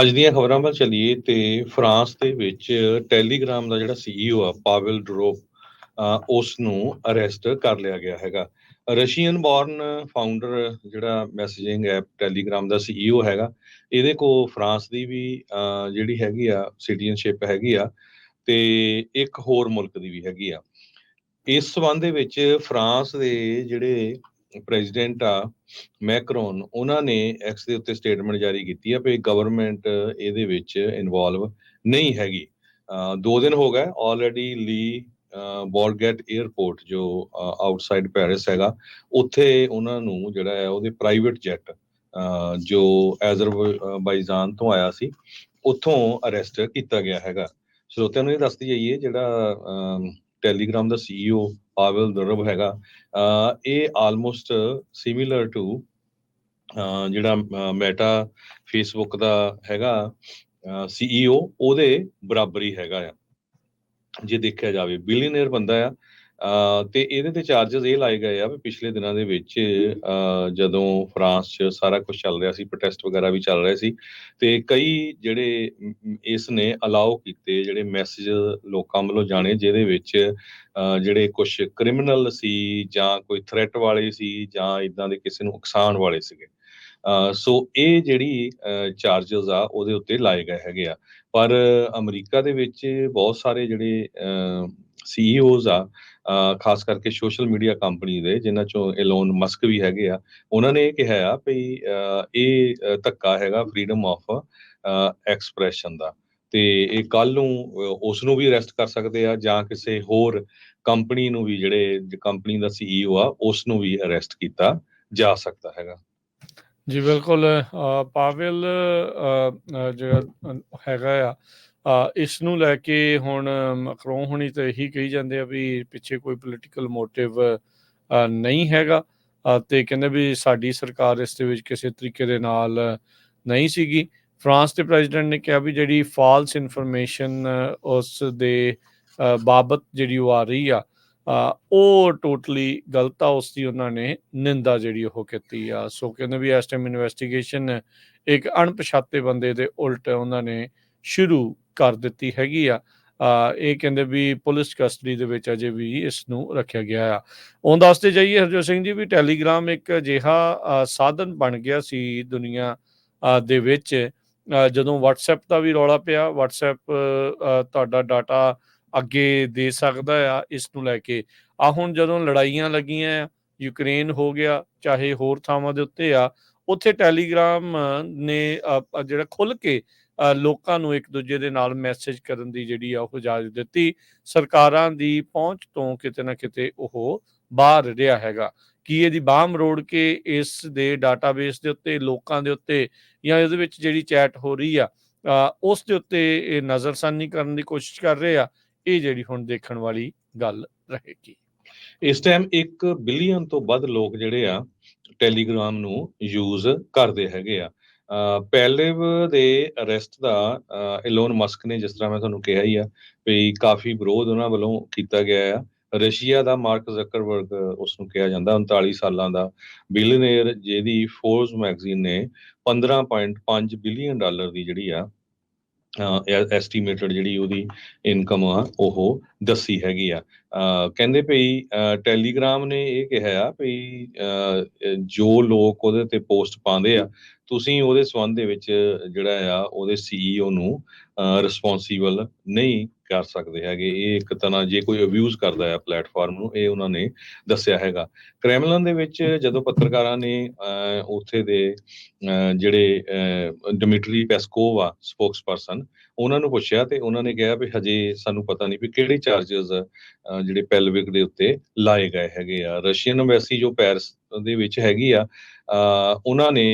ਅੱਜ ਦੀਆਂ ਖਬਰਾਂ ਵੱਲ ਚੱਲੀਏ ਤੇ ਫਰਾਂਸ ਦੇ ਵਿੱਚ ਟੈਲੀਗ੍ਰਾਮ ਦਾ ਜਿਹੜਾ ਸੀਈਓ ਆ, ਪਾਵਲ ਡਰੋਪ ਉਸ ਨੂੰ ਅਰੈਸਟ ਕਰ ਲਿਆ ਗਿਆ ਹੈਗਾ। ਰਸ਼ੀਅਨ ਬੌਰਨ ਫਾਊਂਡਰ ਜਿਹੜਾ ਮੈਸੇਜਿੰਗ ਐਪ ਟੈਲੀਗ੍ਰਾਮ ਦਾ ਸੀਈਓ ਹੈਗਾ, ਇਹਦੇ ਕੋ ਫਰਾਂਸ ਦੀ ਵੀ ਜਿਹੜੀ ਹੈਗੀ ਆ, ਸਿਟੀਜ਼ਨਸ਼ਿਪ ਹੈਗੀ ਆ ਤੇ ਇੱਕ ਹੋਰ ਮੁਲਕ ਦੀ ਵੀ ਹੈਗੀ ਆ। ਇਸ ਸਬੰਧ ਦੇ ਵਿੱਚ ਫਰਾਂਸ ਦੇ ਜਿਹੜੇ ਪ੍ਰੈਜ਼ੀਡੈਂਟ ਆ ਮੈਕਰੋਨ, ਉਹਨਾਂ ਨੇ ਐਕਸ ਦੇ ਉੱਤੇ ਸਟੇਟਮੈਂਟ ਜਾਰੀ ਕੀਤੀ ਆ ਵੀ ਗਵਰਨਮੈਂਟ ਇਹਦੇ ਵਿੱਚ ਇਨਵੋਲਵ ਨਹੀਂ ਹੈਗੀ। ਦੋ ਦਿਨ ਹੋ ਗਏ ਆਲਰੇਡੀ ਲੀ ਬੋਰਗੇਟ 에ਅਰਪੋਰਟ ਜੋ ਆਊਟਸਾਈਡ ਪੈਰਿਸ ਹੈਗਾ, ਉੱਥੇ ਉਹਨਾਂ ਨੂੰ ਜਿਹੜਾ ਹੈ ਉਹਦੇ ਪ੍ਰਾਈਵੇਟ ਜੈਟ ਜੋ ਐਜ਼ਰਬਾਈਜਾਨ ਤੋਂ ਆਇਆ ਸੀ, ਉੱਥੋਂ ਅਰੈਸਟ ਕੀਤਾ ਗਿਆ ਹੈਗਾ। ਸਰੋਤਿਆਂ ਨੂੰ ਇਹ ਦੱਸਦੀ ਜਾਈਏ ਜਿਹੜਾ ਟੈਲੀਗ੍ਰਾਮ ਦਾ ਸੀਈਓ ਪਾਵਲ ਦਰਬ ਹੈਗਾ। ਅਹ ਇਹ ਆਲਮੋਸਟ ਸਿਮਿਲਰ ਟੂ ਜਿਹੜਾ ਮੈਟਾ ਫੇਸਬੁੱਕ ਦਾ ਹੈਗਾ ਸੀਈਓ ਉਹਦੇ ਬਰਾਬਰੀ ਹੈਗਾ ਆ। ਜੇ ਦੇਖਿਆ ਜਾਵੇ ਬਿਲੀਅਨਰ ਬੰਦਾ ਆ ਤੇ ਇਹਦੇ ਤੇ ਚਾਰजेस ਇਹ ਲਾਏ ਗਏ ਆ ਵੀ ਪਿਛਲੇ ਦਿਨਾਂ ਦੇ ਵਿੱਚ ਜਦੋਂ ਫਰਾਂਸ 'ਚ ਸਾਰਾ ਕੁਝ ਚੱਲ ਰਿਹਾ ਸੀ ਪ੍ਰੋਟੈਸਟ ਵਗੈਰਾ ਵੀ ਚੱਲ ਰਹੇ ਸੀ, ਤੇ ਕਈ ਜਿਹੜੇ ਇਸ ਨੇ ਅਲਾਉ ਕੀਤੇ ਜਿਹੜੇ ਮੈਸੇਜ ਲੋਕਾਂ ਵੱਲੋਂ ਜਾਣੇ, ਜਿਹਦੇ ਵਿੱਚ ਜਿਹੜੇ ਕੁਝ ਕ੍ਰਿਮੀਨਲ ਸੀ ਜਾਂ ਕੋਈ ਥ੍ਰੈਟ ਵਾਲੇ ਸੀ ਜਾਂ ਇਦਾਂ ਦੇ ਕਿਸੇ ਨੂੰ ਉਕਸਾਉਣ ਵਾਲੇ ਸੀਗੇ। ਸੋ ਇਹ ਜਿਹੜੀ ਚਾਰजेस ਆ, ਉਹਦੇ ਉੱਤੇ ਲਾਏ ਗਏ ਹੈਗੇ ਆ। ਪਰ ਅਮਰੀਕਾ ਦੇ ਵਿੱਚ ਬਹੁਤ ਸਾਰੇ ਜਿਹੜੇ ਸੀਈਓਜ਼ ਆ ਖਾਸ ਕਰਕੇ ਸੋਸ਼ਲ ਮੀਡੀਆ ਕੰਪਨੀ ਦੇ, ਜਿਨ੍ਹਾਂ ਚੋਂ ਐਲੋਨ ਮਸਕ ਵੀ ਹੈਗੇ ਆ, ਉਹਨਾਂ ਨੇ ਇਹ ਕਿਹਾ ਆ ਵੀ ਇਹ ਧੱਕਾ ਹੈਗਾ ਫਰੀडम ਆਫ ਐਕਸਪ੍ਰੈਸ਼ਨ ਦਾ। ਤੇ ਇਹ ਕੱਲ ਨੂੰ ਉਸ ਨੂੰ ਵੀ ਅਰੈਸਟ ਕਰ ਸਕਦੇ ਆ ਜਾਂ ਕਿਸੇ ਹੋਰ ਕੰਪਨੀ ਨੂੰ ਵੀ, ਜਿਹੜੇ ਕੰਪਨੀ ਦਾ ਸੀਈਓ ਆ ਉਸ ਨੂੰ ਵੀ ਅਰੈਸਟ ਕੀਤਾ ਜਾ ਸਕਦਾ ਹੈਗਾ। ਜੀ ਬਿਲਕੁਲ ਪਾਵਲ ਜਿਹੜਾ ਹੈਗਾ ਆ ਇਸ ਨੂੰ ਲੈ ਕੇ ਹੁਣ ਮਕਰੋਂ ਹੁਣੀ ਤਾਂ ਇਹੀ ਕਹੀ ਜਾਂਦੇ ਆ ਵੀ ਪਿੱਛੇ ਕੋਈ ਪੋਲੀਟੀਕਲ ਮੋਟਿਵ ਨਹੀਂ ਹੈਗਾ। ਅ, ਤੇ ਕਹਿੰਦੇ ਵੀ ਸਾਡੀ ਸਰਕਾਰ ਇਸ ਦੇ ਵਿੱਚ ਕਿਸੇ ਤਰੀਕੇ ਦੇ ਨਾਲ ਨਹੀਂ ਸੀਗੀ। ਫਰਾਂਸ ਦੇ ਪ੍ਰੈਜ਼ੀਡੈਂਟ ਨੇ ਕਿਹਾ ਵੀ ਜਿਹੜੀ ਫਾਲਸ ਇਨਫੋਰਮੇਸ਼ਨ ਉਸ ਦੇ ਬਾਬਤ ਜਿਹੜੀ ਉਹ ਆ ਰਹੀ ਆ ਉਹ ਟੋਟਲੀ ਗਲਤ ਆ ਉਸ ਦੀ ਉਹਨਾਂ ਨੇ ਨਿੰਦਾ ਜਿਹੜੀ ਉਹ ਕੀਤੀ ਆ। ਸੋ ਕਹਿੰਦੇ ਵੀ ਇਸ ਟਾਈਮ ਇਨਵੈਸਟੀਗੇਸ਼ਨ ਇੱਕ ਅਣਪਛਾਤੇ ਬੰਦੇ ਦੇ ਉਲਟ ਉਹਨਾਂ ਨੇ ਸ਼ੁਰੂ ਕਰ ਦਿੱਤੀ ਹੈਗੀ ਆ। ਇਹ ਕਹਿੰਦੇ ਵੀ ਪੁਲਿਸ ਕਸਟਡੀ ਦੇ ਵਿੱਚ ਅਜੇ ਵੀ ਇਸ ਨੂੰ ਰੱਖਿਆ ਗਿਆ ਆ। ਉਹ ਦੱਸਦੇ ਜਾਈਏ, ਹਰਜੋਤ ਸਿੰਘ ਜੀ ਵੀ ਟੈਲੀਗ੍ਰਾਮ ਇੱਕ ਅਜਿਹਾ ਸਾਧਨ ਬਣ ਗਿਆ ਸੀ ਦੁਨੀਆ ਦੇ ਵਿੱਚ। ਜਦੋਂ WhatsApp ਦਾ ਵੀ ਰੌਲਾ ਪਿਆ, WhatsApp ਤੁਹਾਡਾ ਡਾਟਾ ਅੱਗੇ ਦੇ ਸਕਦਾ ਆ ਇਸ ਨੂੰ ਲੈ ਕੇ। ਆ ਹੁਣ ਜਦੋਂ ਲੜਾਈਆਂ ਲੱਗੀਆਂ ਆ ਯੂਕਰੇਨ ਹੋ ਗਿਆ, ਚਾਹੇ ਹੋਰ ਥਾਵਾਂ ਦੇ ਉੱਤੇ ਆ, ਉੱਥੇ ਟੈਲੀਗ੍ਰਾਮ ਨੇ ਜਿਹੜਾ ਖੁੱਲ ਕੇ ਲੋਕਾਂ ਨੂੰ ਇੱਕ ਦੂਜੇ ਦੇ ਨਾਲ ਮੈਸੇਜ ਕਰਨ ਦੀ ਜਿਹੜੀ ਆ ਉਹ ਇਜਾਜ਼ਤ ਦਿੱਤੀ। ਸਰਕਾਰਾਂ ਦੀ ਪਹੁੰਚ ਤੋਂ ਕਿਤੇ ਨਾ ਕਿਤੇ ਉਹ ਬਾਹਰ ਰਿਹਾ ਹੈਗਾ। ਕੀ ਇਹਦੀ ਬਾਹ ਰੋੜ ਕੇ ਇਸ ਦੇ ਡਾਟਾਬੇਸ ਦੇ ਉੱਤੇ ਲੋਕਾਂ ਦੇ ਉੱਤੇ ਜਾਂ ਇਹਦੇ ਵਿੱਚ ਜਿਹੜੀ ਚੈਟ ਹੋ ਰਹੀ ਆ ਅ, ਉਸ ਦੇ ਉੱਤੇ ਇਹ ਨਜ਼ਰਸਾਨੀ ਕਰਨ ਦੀ ਕੋਸ਼ਿਸ਼ ਕਰ ਰਹੇ ਆ ਇਹ ਜਿਹੜੀ ਹੁਣ ਦੇਖਣ ਵਾਲੀ ਗੱਲ ਰਹੇਗੀ। ਇਸ ਟਾਈਮ 1 ਬਿਲੀਅਨ ਤੋਂ ਵੱਧ ਲੋਕ ਜਿਹੜੇ ਆ ਟੈਲੀਗ੍ਰਾਮ ਨੂੰ ਯੂਜ਼ ਕਰਦੇ ਹੈਗੇ ਆ। ਪੈਲੇਵ ਦੇ ਅਰੈਸਟ ਦਾ ਇਲੋਨ ਮਸਕ ਨੇ ਜਿਸ ਤਰ੍ਹਾਂ ਮੈਂ ਤੁਹਾਨੂੰ ਕਿਹਾ ਹੀ ਆ ਵੀ ਕਾਫੀ ਵਿਰੋਧ ਉਹਨਾਂ ਵੱਲੋਂ ਕੀਤਾ ਗਿਆ ਆ। ਰਸ਼ੀਆ ਦਾ ਮਾਰਕ ਜ਼ਕਰਬਰਗ ਉਸ ਨੂੰ ਕਿਹਾ ਜਾਂਦਾ 39 ਸਾਲਾਂ ਦਾ। ਬਿਲੀਅਨਰ ਜਿਹਦੀ ਫੋਰਸ ਮੈਗਜ਼ੀਨ ਨੇ 15.5 ਬਿਲੀਅਨ ਡਾਲਰ ਦੀ ਜਿਹੜੀ ਆ ਐਸਟੀਮੇਟਡ ਜਿਹੜੀ ਉਹਦੀ ਇਨਕਮ ਆ, ਉਹ ਦੱਸੀ ਹੈਗੀ ਆ। ਕਹਿੰਦੇ ਭਈ ਟੈਲੀਗ੍ਰਾਮ ਨੇ ਇਹ ਕਿਹਾ ਆ ਭਈ ਜੋ ਲੋਕ ਉਹਦੇ ਤੇ ਪੋਸਟ ਪਾਉਂਦੇ ਆ, ਤੁਸੀਂ ਉਹਦੇ ਸੰਬੰਧ ਦੇ ਵਿੱਚ ਜਿਹੜਾ ਆ, ਉਹਦੇ ਸੀਈਓ ਨੂੰ ਰਿਸਪੌਂਸੀਬਲ ਨਹੀਂ ਕਰ ਸਕਦੇ ਹੈਗੇ। ਇਹ ਇੱਕ ਤਰ੍ਹਾਂ ਜੇ ਕੋਈ ਅਬਿਊਜ਼ ਕਰਦਾ ਹੈ ਪਲੇਟਫਾਰਮ ਨੂੰ ਇਹ ਉਹਨਾਂ ਨੇ ਦੱਸਿਆ ਹੈਗਾ। ਕ੍ਰੈਮਲਨ ਦੇ ਵਿੱਚ ਜਦੋਂ ਪੱਤਰਕਾਰਾਂ ਨੇ ਅਹ, ਉੱਥੇ ਦੇ ਅਹ, ਜਿਹੜੇ ਅਹ, ਡਿਮਿਟਰੀ ਪੈਸਕੋਵ ਆ ਸਪੋਕਸਪਰਸਨ ਉਹਨਾਂ ਨੂੰ ਪੁੱਛਿਆ ਤੇ ਉਹਨਾਂ ਨੇ ਕਿਹਾ ਵੀ ਹਜੇ ਸਾਨੂੰ ਪਤਾ ਨਹੀਂ ਵੀ ਕਿਹੜੇ ਚਾਰजेस ਜਿਹੜੇ ਪੈਲਵਿਕ ਦੇ ਉੱਤੇ ਲਾਏ ਗਏ ਹੈਗੇ ਆ। ਰਸ਼ੀਅਨ ਐਮਬੈਸੀ ਜੋ ਪੈਰਿਸ ਦੇ ਵਿੱਚ ਹੈਗੀ ਆ ਉਹਨਾਂ ਨੇ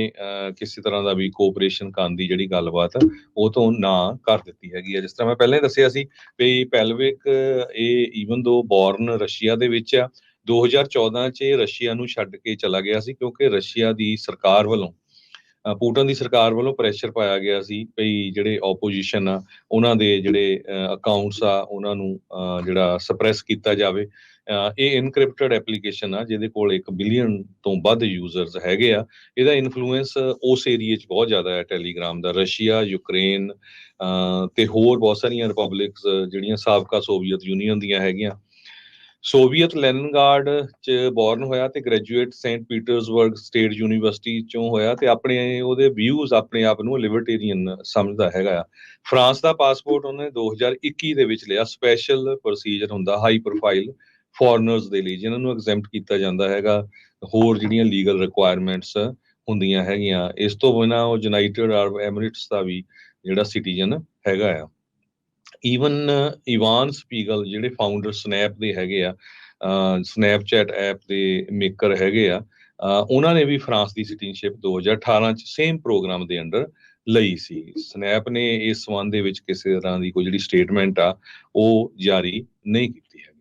ਕਿਸੇ ਤਰ੍ਹਾਂ ਦਾ ਵੀ ਕੋਆਪਰੇਸ਼ਨ ਕਰਨ ਦੀ ਜਿਹੜੀ ਗੱਲਬਾਤ, ਉਹ ਤੋਂ ਨਾ ਕਰ ਦਿੱਤੀ ਹੈਗੀ ਆ। ਜਿਸ ਤਰ੍ਹਾਂ ਮੈਂ ਪਹਿਲਾਂ ਹੀ ਦੱਸਿਆ ਸੀ ਵੀ ਪੈਲਵਿਕ ਇਹ ਈਵਨ ਦੋ ਬੌਰਨ ਰਸ਼ੀਆ ਦੇ ਵਿੱਚ ਆ 2014 ਚ ਇਹ ਰਸ਼ੀਆ ਨੂੰ ਛੱਡ ਕੇ ਚਲਾ ਗਿਆ ਸੀ ਕਿਉਂਕਿ ਰਸ਼ੀਆ ਦੀ ਸਰਕਾਰ ਵੱਲੋਂ ਪੂਟਨ ਦੀ ਸਰਕਾਰ ਵੱਲੋਂ ਪ੍ਰੈਸ਼ਰ ਪਾਇਆ ਗਿਆ ਸੀ ਭਈ ਜਿਹੜੇ ਆਪੋਜੀਸ਼ਨ ਆ ਉਹਨਾਂ ਦੇ ਜਿਹੜੇ ਅਕਾਊਂਟਸ ਆ ਉਹਨਾਂ ਨੂੰ ਜਿਹੜਾ ਸਪਰੈਸ ਕੀਤਾ ਜਾਵੇ। ਇਹ ਇਨਕ੍ਰਿਪਟਡ ਐਪਲੀਕੇਸ਼ਨ ਆ ਜਿਹਦੇ ਕੋਲ 1 ਬਿਲੀਅਨ ਤੋਂ ਵੱਧ ਯੂਜ਼ਰਸ ਹੈਗੇ ਆ। ਇਹਦਾ ਇਨਫਲੂਐਂਸ ਉਸ ਏਰੀਏ 'ਚ ਬਹੁਤ ਜ਼ਿਆਦਾ ਹੈ ਟੈਲੀਗ੍ਰਾਮ ਦਾ। ਰਸ਼ੀਆ ਯੂਕਰੇਨ ਅ, ਤੇ ਹੋਰ ਬਹੁਤ ਸਾਰੀਆਂ ਰਿਪਬਲਿਕਸ ਜਿਹੜੀਆਂ ਸਾਬਕਾ ਸੋਵੀਅਤ ਯੂਨੀਅਨ ਦੀਆਂ ਹੈਗੀਆਂ। ਸੋਵੀਅਤ ਲੈਨਿਨਗ੍ਰਾਡ ਚ ਬੋਰਨ ਹੋਇਆ ਤੇ graduate Saint Petersburg State University ਚੋਂ ਹੋਇਆ ਤੇ ਆਪਣੇ ਉਹਦੇ ਵਿਊਜ਼ ਆਪਣੇ ਆਪ ਨੂੰ ਲਿਬਰਟੇਰੀਅਨ ਸਮਝਦਾ ਹੈਗਾ ਆ। ਫਰਾਂਸ ਦਾ ਪਾਸਪੋਰਟ ਉਹਨੇ 2021 ਦੇ ਵਿੱਚ ਲਿਆ ਸਪੈਸ਼ਲ ਪ੍ਰੋਸੀਜਰ ਹੁੰਦਾ ਹਾਈ ਪ੍ਰੋਫਾਈਲ ਫੋਰਨਰਸ ਦੇ ਲਈ, ਜਿਨ੍ਹਾਂ ਨੂੰ ਐਗਜ਼ੈਂਪਟ ਕੀਤਾ ਜਾਂਦਾ ਹੈਗਾ। ਹੋਰ ਜਿਹੜੀਆਂ ਲੀਗਲ ਰਿਕੁਆਇਰਮੈਂਟਸ ਹੁੰਦੀਆਂ ਹੈਗੀਆਂ, ਇਸ ਤੋਂ ਬਿਨਾਂ ਉਹ ਯੂਨਾਈਟਿਡ ਅਰਬ ਐਮਿਰੇਟਸ ਦਾ ਵੀ ਜਿਹੜਾ ਸਿਟੀਜ਼ਨ ਹੈਗਾ ਆ। ਈਵਨ ਇਵਾਨ ਸਪੀਗਲ ਜਿਹੜੇ ਫਾਊਂਡਰ ਸਨੈਪ ਦੇ ਹੈਗੇ ਆ ਸਨੈਪਚੈਟ ਐਪ ਦੇ ਮੇਕਰ ਹੈਗੇ ਆ ਉਹਨਾਂ ਨੇ ਵੀ ਫਰਾਂਸ ਦੀ ਸਿਟੀਜ਼ਨਸ਼ਿਪ 2018 ਚ ਸੇਮ ਪ੍ਰੋਗਰਾਮ ਦੇ ਅੰਡਰ ਲਈ ਸੀ। ਸਨੈਪ ਨੇ ਇਸ ਸੰਬੰਧ ਦੇ ਵਿੱਚ ਕਿਸੇ ਤਰ੍ਹਾਂ ਦੀ ਕੋਈ ਜਿਹੜੀ ਸਟੇਟਮੈਂਟ ਆ, ਉਹ ਜਾਰੀ ਨਹੀਂ ਕੀਤੀ ਹੈ।